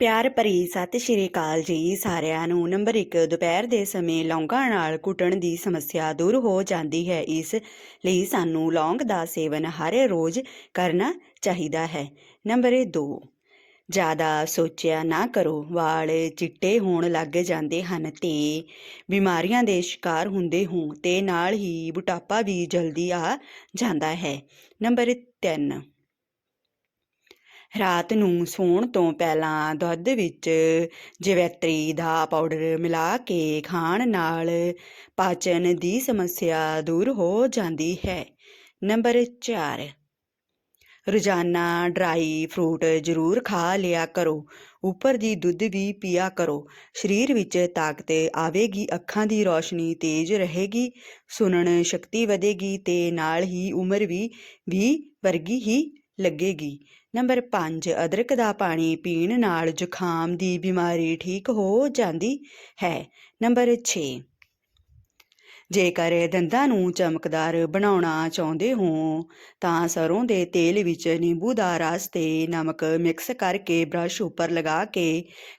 ਪਿਆਰ ਭਰੀ ਸਤਿ ਸ਼੍ਰੀ ਅਕਾਲ ਜੀ ਸਾਰਿਆਂ ਨੂੰ। ਨੰਬਰ 1 ਦੁਪਹਿਰ ਦੇ ਸਮੇਂ ਲੌਂਗਾਂ ਨਾਲ ਕੁੱਟਣ ਦੀ ਸਮੱਸਿਆ ਦੂਰ ਹੋ ਜਾਂਦੀ ਹੈ। ਇਸ ਲਈ ਸਾਨੂੰ ਲੌਂਗ ਦਾ ਸੇਵਨ ਹਰ ਰੋਜ਼ ਕਰਨਾ ਚਾਹੀਦਾ ਹੈ। ਨੰਬਰ 2 ਜ਼ਿਆਦਾ ਸੋਚਿਆ ਨਾ ਕਰੋ। ਵਾਲ ਚਿੱਟੇ ਹੋਣ ਲੱਗ ਜਾਂਦੇ ਹਨ ਤੇ ਬਿਮਾਰੀਆਂ ਦੇ ਸ਼ਿਕਾਰ ਹੁੰਦੇ ਹੋ ਤੇ ਨਾਲ ਹੀ ਬੁਢਾਪਾ ਵੀ ਜਲਦੀ ਆ ਜਾਂਦਾ ਹੈ। ਨੰਬਰ 3 ਰਾਤ ਨੂੰ ਸੌਣ ਤੋਂ ਪਹਿਲਾਂ ਦੁੱਧ ਵਿੱਚ ਜਵੈਤਰੀ ਦਾ ਪਾਊਡਰ ਮਿਲਾ ਕੇ ਖਾਣ ਨਾਲ ਪਾਚਨ ਦੀ ਸਮੱਸਿਆ ਦੂਰ ਹੋ ਜਾਂਦੀ ਹੈ। ਨੰਬਰ 4 ਰੋਜ਼ਾਨਾ ਡਰਾਈ ਫਰੂਟ ਜ਼ਰੂਰ ਖਾ ਲਿਆ ਕਰੋ। ਉੱਪਰ ਦੀ ਦੁੱਧ ਵੀ ਪੀਆ ਕਰੋ। ਸਰੀਰ ਵਿੱਚ ਤਾਕਤ ਆਵੇਗੀ, ਅੱਖਾਂ ਦੀ ਰੋਸ਼ਨੀ ਤੇਜ਼ ਰਹੇਗੀ, ਸੁਣਨ ਸ਼ਕਤੀ ਵਧੇਗੀ ਤੇ ਨਾਲ ਹੀ ਉਮਰ ਵੀ ਵੀ ਵਰਗੀ ਹੀ ਲੱਗੇਗੀ। ਨੰਬਰ 5 ਅਦਰਕ ਦਾ ਪਾਣੀ ਪੀਣ ਨਾਲ ਜ਼ੁਕਾਮ ਦੀ ਬਿਮਾਰੀ ਠੀਕ ਹੋ ਜਾਂਦੀ ਹੈ। ਨੰਬਰ 6 ਜੇਕਰ ਦੰਦਾਂ ਨੂੰ ਚਮਕਦਾਰ ਬਣਾਉਣਾ ਚਾਹੁੰਦੇ ਹੋ, ਤਾਂ ਸਰੋਂ ਦੇ ਤੇਲ ਵਿੱਚ ਨਿੰਬੂ ਦਾ ਰਸ ਤੇ ਨਮਕ ਮਿਕਸ ਕਰਕੇ ਬ੍ਰਸ਼ ਉੱਪਰ ਲਗਾ ਕੇ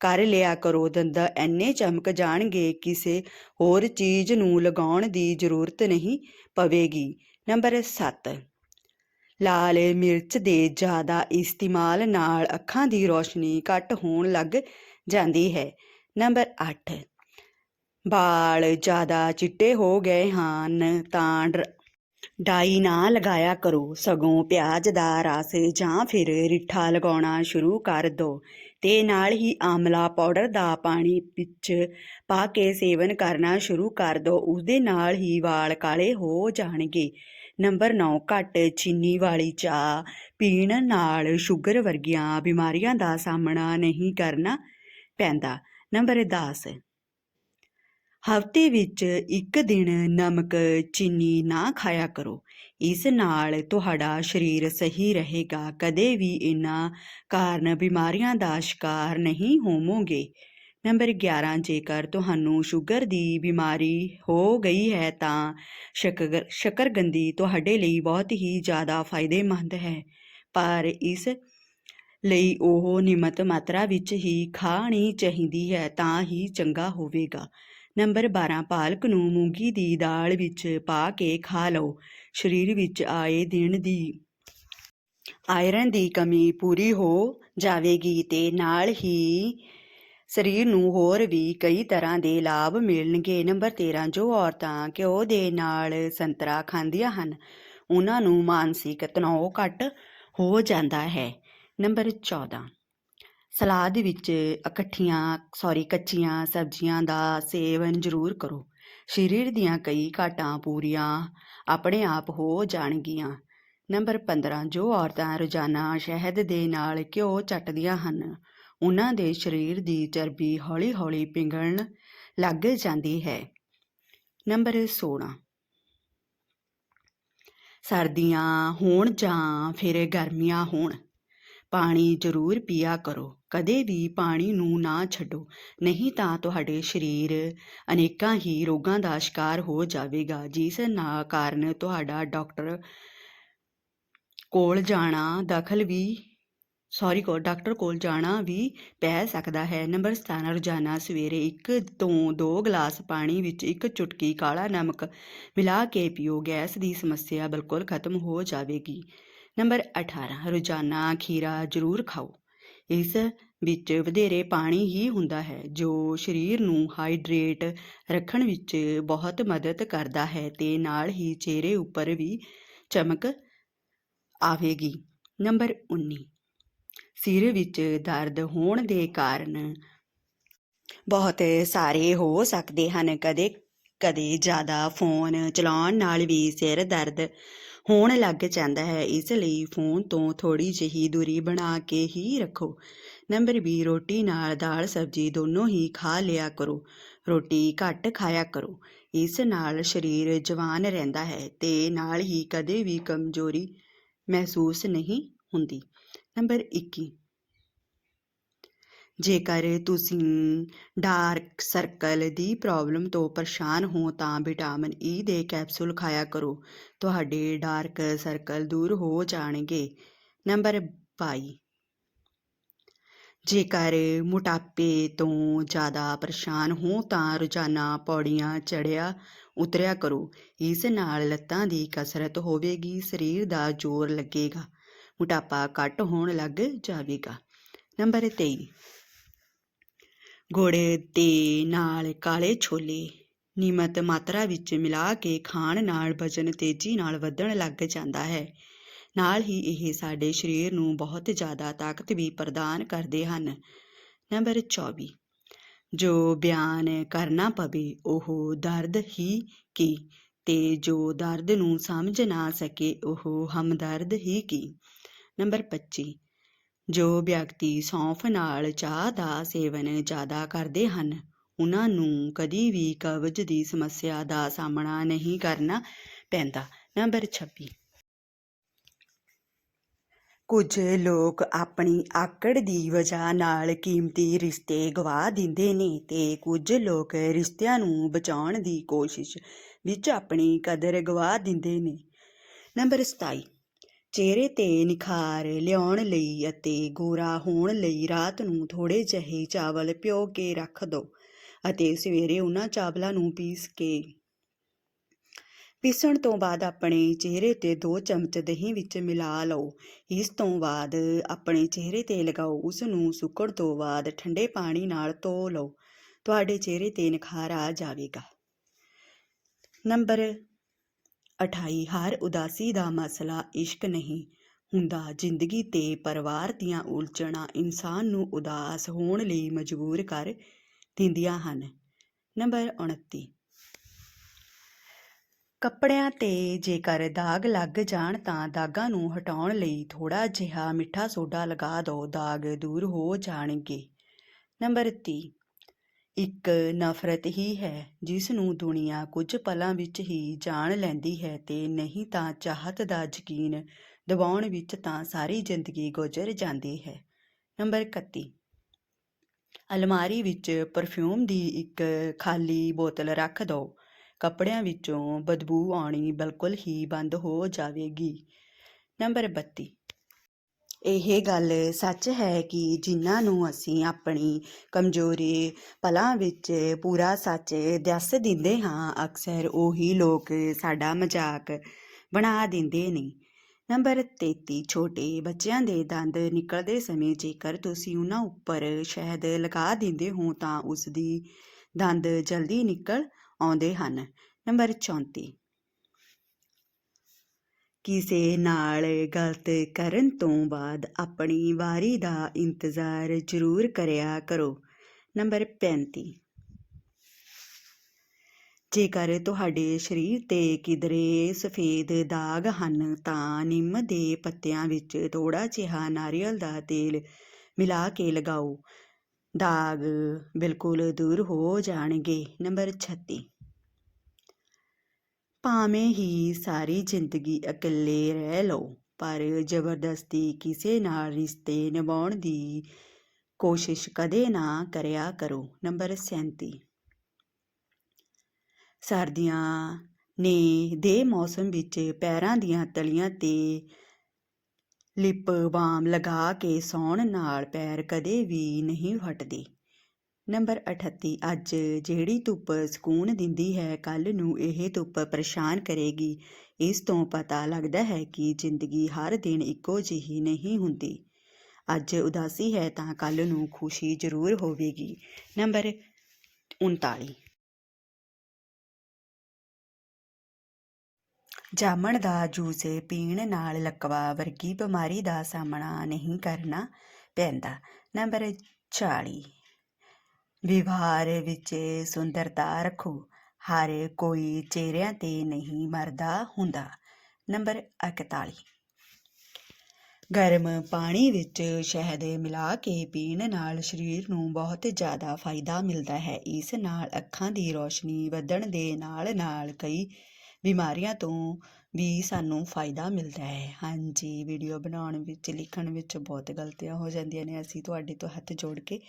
ਕਰ ਲਿਆ ਕਰੋ। ਦੰਦ ਐਨੇ ਚਮਕ ਜਾਣਗੇ, ਕਿਸੇ ਹੋਰ ਚੀਜ਼ ਨੂੰ ਲਗਾਉਣ ਦੀ ਜ਼ਰੂਰਤ ਨਹੀਂ ਪਵੇਗੀ। ਨੰਬਰ 7 ਲਾਲ ਮਿਰਚ ਦੇ ਜ਼ਿਆਦਾ ਇਸਤੇਮਾਲ ਨਾਲ ਅੱਖਾਂ ਦੀ ਰੋਸ਼ਨੀ ਘੱਟ ਹੋਣ ਲੱਗ ਜਾਂਦੀ ਹੈ। ਨੰਬਰ 8 ਵਾਲ ਜ਼ਿਆਦਾ ਚਿੱਟੇ ਹੋ ਗਏ ਹਨ ਤਾਂ ਡਰ- ਡਾਈ ਨਾ ਲਗਾਇਆ ਕਰੋ। ਸਗੋਂ ਪਿਆਜ਼ ਦਾ ਰਸ ਜਾਂ ਫਿਰ ਰਿੱਠਾ ਲਗਾਉਣਾ ਸ਼ੁਰੂ ਕਰ ਦਿਓ ਤੇ ਨਾਲ ਹੀ ਆਮਲਾ ਪਾਊਡਰ ਦਾ ਪਾਣੀ ਵਿੱਚ ਪਾ ਕੇ ਸੇਵਨ ਕਰਨਾ ਸ਼ੁਰੂ ਕਰ ਦਿਓ ਉਸਦੇ ਨਾਲ ਹੀ ਵਾਲ ਕਾਲੇ ਹੋ ਜਾਣਗੇ। ਨੰਬਰ 9 ਘੱਟ ਚੀਨੀ ਵਾਲੀ ਚਾਹ। ਪੀਣ ਨਾਲ ਸ਼ੂਗਰ ਵਰਗੀਆਂ ਬਿਮਾਰੀਆਂ ਦਾ ਸਾਹਮਣਾ ਨਹੀਂ ਕਰਨਾ ਪੈਂਦਾ। ਨੰਬਰ 10 ਹਫ਼ਤੇ ਵਿੱਚ ਇੱਕ ਦਿਨ ਨਮਕ ਚੀਨੀ ਨਾ ਖਾਇਆ ਕਰੋ। ਇਸ ਨਾਲ ਤੁਹਾਡਾ ਸਰੀਰ ਸਹੀ ਰਹੇਗਾ, ਕਦੇ ਵੀ ਇਹਨਾਂ ਕਾਰਨ ਬਿਮਾਰੀਆਂ ਦਾ ਸ਼ਿਕਾਰ ਨਹੀਂ ਹੋਵੋਗੇ। ਨੰਬਰ 11 ਜੇਕਰ ਤੁਹਾਨੂੰ ਸ਼ੂਗਰ ਦੀ ਬਿਮਾਰੀ ਹੋ ਗਈ ਹੈ, ਤਾਂ ਸ਼ੱਕਰ ਸ਼ਕਰਗੰਦੀ ਤੁਹਾਡੇ ਲਈ ਬਹੁਤ ਹੀ ਜ਼ਿਆਦਾ ਫਾਇਦੇਮੰਦ ਹੈ। ਪਰ ਇਸ ਲਈ ਉਹ ਨਿਯਮਤ ਮਾਤਰਾ ਵਿੱਚ ਹੀ ਖਾਣੀ ਚਾਹੀਦੀ ਹੈ, ਤਾਂ ਹੀ ਚੰਗਾ ਹੋਵੇਗਾ। ਨੰਬਰ 12 ਪਾਲਕ ਨੂੰ ਮੂੰਗੀ ਦੀ ਦਾਲ ਵਿੱਚ ਪਾ ਕੇ ਖਾ ਲਓ। ਸਰੀਰ ਵਿੱਚ ਆਏ ਦਿਨ ਦੀ ਆਇਰਨ ਦੀ ਕਮੀ ਪੂਰੀ ਹੋ ਜਾਵੇਗੀ ਤੇ ਨਾਲ ਹੀ ਸਰੀਰ ਨੂੰ ਹੋਰ ਵੀ ਕਈ ਤਰ੍ਹਾਂ ਦੇ ਲਾਭ ਮਿਲਣਗੇ। ਨੰਬਰ 13 ਜੋ ਔਰਤਾਂ ਘਿਓ ਦੇ ਨਾਲ ਸੰਤਰਾ ਖਾਂਦੀਆਂ ਹਨ, ਉਹਨਾਂ ਨੂੰ ਮਾਨਸਿਕ ਤਣਾਅ ਘੱਟ ਹੋ ਜਾਂਦਾ ਹੈ। ਨੰਬਰ 14 ਸਲਾਦ ਵਿੱਚ ਇਕੱਠੀਆਂ ਸੌਰੀ ਕੱਚੀਆਂ ਸਬਜ਼ੀਆਂ ਦਾ ਸੇਵਨ ਜ਼ਰੂਰ ਕਰੋ। ਸਰੀਰ ਦੀਆਂ ਕਈ ਘਾਟਾਂ ਪੂਰੀਆਂ ਆਪਣੇ ਆਪ ਹੋ ਜਾਣਗੀਆਂ। ਨੰਬਰ 15 ਜੋ ਔਰਤਾਂ ਰੋਜ਼ਾਨਾ ਸ਼ਹਿਦ ਦੇ ਨਾਲ ਘਿਓ ਚੱਟਦੀਆਂ ਹਨ, ਉਹਨਾਂ ਦੇ ਸਰੀਰ ਦੀ ਚਰਬੀ ਹੌਲੀ-ਹੌਲੀ ਪਿਘਲਣ ਲੱਗ ਜਾਂਦੀ ਹੈ। ਨੰਬਰ 16 ਸਰਦੀਆਂ ਹੋਣ ਜਾਂ ਫਿਰ ਗਰਮੀਆਂ ਹੋਣ ਪਾਣੀ ਜ਼ਰੂਰ ਪੀਆ ਕਰੋ, ਕਦੇ ਵੀ ਪਾਣੀ ਨੂੰ ਨਾ ਛੱਡੋ, ਨਹੀਂ ਤਾਂ ਤੁਹਾਡੇ ਸਰੀਰ ਅਨੇਕਾਂ ਹੀ ਰੋਗਾਂ ਦਾ ਸ਼ਿਕਾਰ ਹੋ ਜਾਵੇਗਾ, ਜਿਸ ਨਾ ਕਾਰਨ ਤੁਹਾਡਾ ਡਾਕਟਰ ਕੋਲ ਜਾਣਾ ਦਖਲ ਵੀ ਸੌਰੀ ਕੋ, ਡਾਕਟਰ ਕੋਲ ਜਾਣਾ ਵੀ ਪੈ ਸਕਦਾ ਹੈ। ਨੰਬਰ 17 ਰੋਜ਼ਾਨਾ ਸਵੇਰੇ 1 ਤੋਂ 2 ਗਲਾਸ ਪਾਣੀ ਵਿੱਚ ਇੱਕ ਚੁਟਕੀ ਕਾਲਾ ਨਮਕ ਮਿਲਾ ਕੇ ਪੀਓ। ਗੈਸ ਦੀ ਸਮੱਸਿਆ ਬਿਲਕੁਲ ਖਤਮ ਹੋ ਜਾਵੇਗੀ। ਨੰਬਰ 18 ਰੋਜ਼ਾਨਾ ਖੀਰਾ ਜ਼ਰੂਰ ਖਾਓ। ਇਸ ਵਿੱਚ ਵਧੇਰੇ ਪਾਣੀ ਹੀ ਹੁੰਦਾ ਹੈ, ਜੋ ਸਰੀਰ ਨੂੰ ਹਾਈਡਰੇਟ ਰੱਖਣ ਵਿੱਚ ਬਹੁਤ ਮਦਦ ਕਰਦਾ ਹੈ ਤੇ ਨਾਲ ਹੀ ਚਿਹਰੇ ਉੱਪਰ ਵੀ ਚਮਕ ਆਵੇਗੀ। ਨੰਬਰ 19 ਸਿਰ ਵਿੱਚ ਦਰਦ ਹੋਣ ਦੇ ਕਾਰਨ ਬਹੁਤ ਸਾਰੇ ਹੋ ਸਕਦੇ ਹਨ। ਕਦੇ ਕਦੇ ਜ਼ਿਆਦਾ ਫੋਨ ਚਲਾਉਣ ਨਾਲ ਵੀ ਸਿਰ ਦਰਦ ਹੋਣ ਲੱਗ ਜਾਂਦਾ ਹੈ। ਇਸ ਲਈ ਫੋਨ ਤੋਂ ਥੋੜੀ ਜਿਹੀ ਦੂਰੀ ਬਣਾ ਕੇ ਹੀ ਰੱਖੋ। ਨੰਬਰ 20 ਰੋਟੀ ਨਾਲ ਦਾਲ, ਸਬਜ਼ੀ ਦੋਨੋਂ ਹੀ ਖਾ ਲਿਆ ਕਰੋ। ਰੋਟੀ ਘੱਟ ਖਾਇਆ ਕਰੋ। ਇਸ ਨਾਲ ਸਰੀਰ ਜਵਾਨ ਰਹਿੰਦਾ ਹੈ ਤੇ ਨਾਲ ਹੀ ਕਦੇ ਵੀ ਕਮਜ਼ੋਰੀ ਮਹਿਸੂਸ ਨਹੀਂ ਹੁੰਦੀ। ਨੰਬਰ 21 ਜੇਕਰ ਤੁਸੀਂ ਡਾਰਕ ਸਰਕਲ ਦੀ ਪ੍ਰੋਬਲਮ ਤੋਂ ਪਰੇਸ਼ਾਨ ਹੋ, ਤਾਂ ਵਿਟਾਮਿਨ ਈ ਦੇ ਕੈਪਸੂਲ ਖਾਇਆ ਕਰੋ। ਤੁਹਾਡੇ ਡਾਰਕ ਸਰਕਲ ਦੂਰ ਹੋ ਜਾਣਗੇ। ਨੰਬਰ 22 ਜੇਕਰ ਮੋਟਾਪੇ ਤੋਂ ਜ਼ਿਆਦਾ ਪਰੇਸ਼ਾਨ ਹੋ, ਤਾਂ ਰੋਜ਼ਾਨਾ ਪੌੜੀਆਂ ਚੜ੍ਹਿਆ ਉਤਰਿਆ ਕਰੋ। ਇਸ ਨਾਲ ਲੱਤਾਂ ਦੀ ਕਸਰਤ ਹੋਵੇਗੀ, ਸਰੀਰ ਦਾ ਜ਼ੋਰ ਲੱਗੇਗਾ। ਮੋਟਾਪਾ ਘੱਟ ਹੋਣ ਲੱਗ ਜਾਵੇਗਾ। ਨੰਬਰ 23 ਗੁੜ ਦੇ ਨਾਲ ਕਾਲੇ ਛੋਲੇ। ਨਿਯਮਤ ਮਾਤਰਾ ਵਿੱਚ ਮਿਲਾ ਕੇ ਖਾਣ ਨਾਲ ਵਜ਼ਨ ਤੇਜ਼ੀ ਨਾਲ ਵਧਣ ਲੱਗ ਜਾਂਦਾ ਹੈ। ਨਾਲ ਹੀ ਇਹ ਸਾਡੇ ਸਰੀਰ ਨੂੰ ਬਹੁਤ ਜ਼ਿਆਦਾ ਤਾਕਤ ਵੀ ਪ੍ਰਦਾਨ ਕਰਦੇ ਹਨ। ਨੰਬਰ 24 ਜੋ ਬਿਆਨ ਕਰਨਾ ਪਵੇ ਉਹ ਦਰਦ ਹੀ ਕੀ? ਤੇ ਜੋ ਦਰਦ ਨੂੰ ਸਮਝ ਨਾ ਸਕੇ ਉਹ ਹਮਦਰਦ ਹੀ ਕੀ? ਨੰਬਰ 25 ਜੋ ਵਿਅਕਤੀ ਸੌਂਫ ਨਾਲ ਚਾਹ ਦਾ ਸੇਵਨ ਜ਼ਿਆਦਾ ਕਰਦੇ ਹਨ, ਉਹਨਾਂ ਨੂੰ ਕਦੀ ਵੀ ਕਬਜ਼ ਦੀ ਸਮੱਸਿਆ ਦਾ ਸਾਹਮਣਾ ਨਹੀਂ ਕਰਨਾ ਪੈਂਦਾ। ਨੰਬਰ 26 ਕੁਝ ਲੋਕ ਆਪਣੀ ਆਕੜ ਦੀ ਵਜ੍ਹਾ ਨਾਲ ਕੀਮਤੀ ਰਿਸ਼ਤੇ ਗਵਾ ਦਿੰਦੇ ਨੇ ਤੇ ਕੁਝ ਲੋਕ ਰਿਸ਼ਤਿਆਂ ਨੂੰ ਬਚਾਉਣ ਦੀ ਕੋਸ਼ਿਸ਼ ਵਿੱਚ ਆਪਣੀ ਕਦਰ ਗਵਾ ਦਿੰਦੇ ਨੇ। ਨੰਬਰ 27 ਚਿਹਰੇ ਤੇ ਨਿਖਾਰ ਲਿਆਉਣ ਲਈ ਅਤੇ ਗੋਰਾ ਹੋਣ ਲਈ ਰਾਤ ਨੂੰ ਥੋੜੇ ਜਿਹੇ ਚਾਵਲ ਭਿਓ ਕੇ ਰੱਖ ਦਿਓ ਅਤੇ ਸਵੇਰੇ ਉਹਨਾਂ ਚਾਵਲਾਂ ਨੂੰ ਪੀਸ ਕੇ ਪੀਸਣ ਤੋਂ ਬਾਅਦ ਆਪਣੇ ਚਿਹਰੇ ਤੇ 2 ਚਮਚ ਦਹੀਂ ਵਿੱਚ ਮਿਲਾ ਲਓ। ਇਸ ਤੋਂ ਬਾਅਦ ਆਪਣੇ ਚਿਹਰੇ ਤੇ ਲਗਾਓ ਉਸ ਨੂੰ ਸੁੱਕਣ ਤੋਂ ਬਾਅਦ ਠੰਡੇ ਪਾਣੀ ਨਾਲ ਧੋ ਲਓ। ਤੁਹਾਡੇ ਚਿਹਰੇ ਤੇ ਨਿਖਾਰ ਆ ਜਾਵੇਗਾ। ਨੰਬਰ 28 ਹਰ ਉਦਾਸੀ ਦਾ ਮਸਲਾ ਇਸ਼ਕ ਨਹੀਂ ਹੁੰਦਾ। ਜ਼ਿੰਦਗੀ ਤੇ ਪਰਿਵਾਰ ਦੀਆਂ ਉਲਝਣਾਂ ਇਨਸਾਨ ਨੂੰ ਉਦਾਸ ਹੋਣ ਲਈ ਮਜਬੂਰ ਕਰ ਦਿੰਦੀਆਂ ਹਨ। ਨੰਬਰ 29 ਕੱਪੜਿਆਂ ਤੇ ਜੇਕਰ ਦਾਗ ਲੱਗ ਜਾਣ ਤਾਂ ਦਾਗਾਂ ਨੂੰ ਹਟਾਉਣ ਲਈ ਥੋੜਾ ਜਿਹਾ ਮਿੱਠਾ ਸੋਡਾ ਲਗਾ ਦਿਓ। ਦਾਗ ਦੂਰ ਹੋ ਜਾਣਗੇ। ਨੰਬਰ 30 ਇੱਕ ਨਫ਼ਰਤ ਹੀ ਹੈ ਜਿਸ ਨੂੰ ਦੁਨੀਆ ਕੁਝ ਪਲਾਂ ਵਿੱਚ ਹੀ ਜਾਣ ਲੈਂਦੀ ਹੈ ਤੇ ਨਹੀਂ ਤਾਂ ਚਾਹਤ ਦਾ ਯਕੀਨ ਦਿਵਾਉਣ ਵਿੱਚ ਤਾਂ ਸਾਰੀ ਜ਼ਿੰਦਗੀ ਗੁਜ਼ਰ ਜਾਂਦੀ ਹੈ। ਨੰਬਰ 31 ਅਲਮਾਰੀ ਵਿੱਚ ਪਰਫਿਊਮ ਦੀ ਇੱਕ ਖਾਲੀ ਬੋਤਲ ਰੱਖ ਦਿਓ। ਕੱਪੜਿਆਂ ਵਿੱਚੋਂ ਬਦਬੂ ਆਉਣੀ ਬਿਲਕੁਲ ਹੀ ਬੰਦ ਹੋ ਜਾਵੇਗੀ। ਨੰਬਰ 32 ਇਹ ਗੱਲ ਸੱਚ ਹੈ ਕਿ ਜਿਨ੍ਹਾਂ ਨੂੰ ਅਸੀਂ ਆਪਣੀ ਕਮਜ਼ੋਰੀ ਪਲਾਂ ਵਿੱਚ ਪੂਰਾ ਸੱਚ ਦੱਸ ਦਿੰਦੇ ਹਾਂ, ਅਕਸਰ ਉਹੀ ਲੋਕ ਸਾਡਾ ਮਜ਼ਾਕ ਬਣਾ ਦਿੰਦੇ ਨੇ। ਨੰਬਰ 33 ਛੋਟੇ ਬੱਚਿਆਂ ਦੇ ਦੰਦ ਨਿਕਲਦੇ ਸਮੇਂ ਜੇਕਰ ਤੁਸੀਂ ਉਹਨਾਂ ਉੱਪਰ ਸ਼ਹਿਦ ਲਗਾ ਦਿੰਦੇ ਹੋ, ਤਾਂ ਉਸ ਦੀ ਦੰਦ ਜਲਦੀ ਨਿਕਲ ਆਉਂਦੇ ਹਨ। ਨੰਬਰ 34 ਕਿਸੇ ਨਾਲ ਗਲਤ ਕਰਨ ਤੋਂ ਬਾਅਦ ਆਪਣੀ ਵਾਰੀ ਦਾ ਇੰਤਜ਼ਾਰ ਜ਼ਰੂਰ ਕਰਿਆ ਕਰੋ। ਨੰਬਰ 35 ਜੇਕਰ ਤੁਹਾਡੇ ਸਰੀਰ ਤੇ ਕਿਧਰੇ ਸਫੇਦ ਦਾਗ ਹਨ, ਤਾਂ ਨਿੰਮ ਦੇ ਪੱਤਿਆਂ ਵਿੱਚ ਥੋੜਾ ਜਿਹਾ ਨਾਰੀਅਲ ਦਾ ਤੇਲ ਮਿਲਾ ਕੇ ਲਗਾਓ। ਦਾਗ ਬਿਲਕੁਲ ਦੂਰ ਹੋ ਜਾਣਗੇ। ਨੰਬਰ 36 ਭਾਵੇਂ ਹੀ ਸਾਰੀ ਜ਼ਿੰਦਗੀ ਇਕੱਲੇ ਰਹਿ ਲਓ, ਪਰ ਜ਼ਬਰਦਸਤੀ ਕਿਸੇ ਨਾਲ ਰਿਸ਼ਤੇ ਨਿਭਾਉਣ ਦੀ ਕੋਸ਼ਿਸ਼ ਕਦੇ ਨਾ ਕਰਿਆ ਕਰੋ। ਨੰਬਰ 37 ਸਰਦੀਆਂ ਨੇ ਦੇ ਮੌਸਮ ਵਿੱਚ ਪੈਰਾਂ ਦੀਆਂ ਤਲੀਆਂ ਤੇ ਲਿਪ ਬਾਮ ਲਗਾ ਕੇ ਸੌਣ ਨਾਲ ਪੈਰ ਕਦੇ ਵੀ ਨਹੀਂ ਫਟਦੇ। ਨੰਬਰ 38 ਅੱਜ ਜਿਹੜੀ ਧੁੱਪ ਸਕੂਨ ਦਿੰਦੀ ਹੈ ਕੱਲ ਨੂੰ ਇਹ ਧੁੱਪ ਪਰੇਸ਼ਾਨ ਕਰੇਗੀ। ਇਸ ਤੋਂ ਪਤਾ ਲੱਗਦਾ ਹੈ ਕਿ ਜ਼ਿੰਦਗੀ ਹਰ ਦਿਨ ਇੱਕੋ ਜਿਹੀ ਨਹੀਂ ਹੁੰਦੀ। ਅੱਜ ਉਦਾਸੀ ਹੈ ਤਾਂ ਕੱਲ ਨੂੰ ਖੁਸ਼ੀ ਜ਼ਰੂਰ ਹੋਵੇਗੀ। ਨੰਬਰ 39 ਜਾਮਣ ਦਾ ਜੂਸ ਪੀਣ ਨਾਲ ਲਕਵਾ ਵਰਗੀ ਬਿਮਾਰੀ ਦਾ ਸਾਹਮਣਾ ਨਹੀਂ ਕਰਨਾ ਪੈਂਦਾ। ਨੰਬਰ 40 ਵਿਵਹਾਰ ਵਿੱਚ ਸੁੰਦਰਤਾ ਰੱਖੋ। ਹਰ ਕੋਈ ਚਿਹਰਿਆਂ ਤੇ ਨਹੀਂ ਮਰਦਾ ਹੁੰਦਾ। ਨੰਬਰ 41 ਗਰਮ ਪਾਣੀ ਵਿੱਚ ਸ਼ਹਿਦ ਮਿਲਾ ਕੇ ਪੀਣ ਨਾਲ ਸਰੀਰ ਨੂੰ ਬਹੁਤ ਜ਼ਿਆਦਾ ਫਾਇਦਾ ਮਿਲਦਾ ਹੈ। ਇਸ ਨਾਲ ਅੱਖਾਂ ਦੀ ਰੋਸ਼ਨੀ ਵਧਣ ਦੇ ਨਾਲ ਨਾਲ ਕਈ ਬਿਮਾਰੀਆਂ ਤੋਂ ਵੀ ਸਾਨੂੰ ਫਾਇਦਾ ਮਿਲਦਾ ਹੈ। ਹਾਂਜੀ, ਵੀਡੀਓ ਬਣਾਉਣ ਵਿੱਚ, ਲਿਖਣ ਵਿੱਚ ਬਹੁਤ ਗਲਤੀਆਂ ਹੋ ਜਾਂਦੀਆਂ ਨੇ। ਅਸੀਂ ਤੁਹਾਡੇ ਤੋਂ ਹੱਥ ਜੋੜ ਕੇ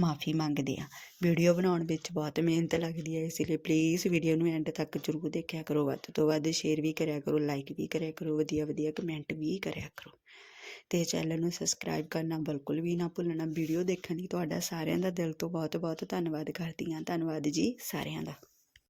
ਮਾਫੀ ਮੰਗਦੇ ਹਾਂ। ਵੀਡੀਓ ਬਣਾਉਣ ਵਿੱਚ ਬਹੁਤ ਮਿਹਨਤ ਲੱਗਦੀ ਹੈ, ਇਸ ਲਈ ਪਲੀਜ਼ ਵੀਡੀਓ ਨੂੰ ਐਂਡ ਤੱਕ ਜ਼ਰੂਰ ਦੇਖਿਆ ਕਰੋ। ਵੱਧ ਤੋਂ ਵੱਧ ਸ਼ੇਅਰ ਵੀ ਕਰਿਆ ਕਰੋ ਲਾਈਕ ਵੀ ਕਰਿਆ ਕਰੋ, ਵਧੀਆ ਵਧੀਆ ਕਮੈਂਟ ਵੀ ਕਰਿਆ ਕਰੋ। ਤੇ ਚੈਨਲ ਨੂੰ ਸਬਸਕ੍ਰਾਈਬ ਕਰਨਾ ਬਿਲਕੁਲ ਵੀ ਨਾ ਭੁੱਲਣਾ। ਵੀਡੀਓ ਦੇਖਣ ਲਈ ਤੁਹਾਡਾ ਸਾਰਿਆਂ ਦਾ ਦਿਲ ਤੋਂ ਬਹੁਤ ਬਹੁਤ ਧੰਨਵਾਦ ਕਰਦੀ ਹਾਂ। ਧੰਨਵਾਦ ਜੀ ਸਾਰਿਆਂ ਦਾ।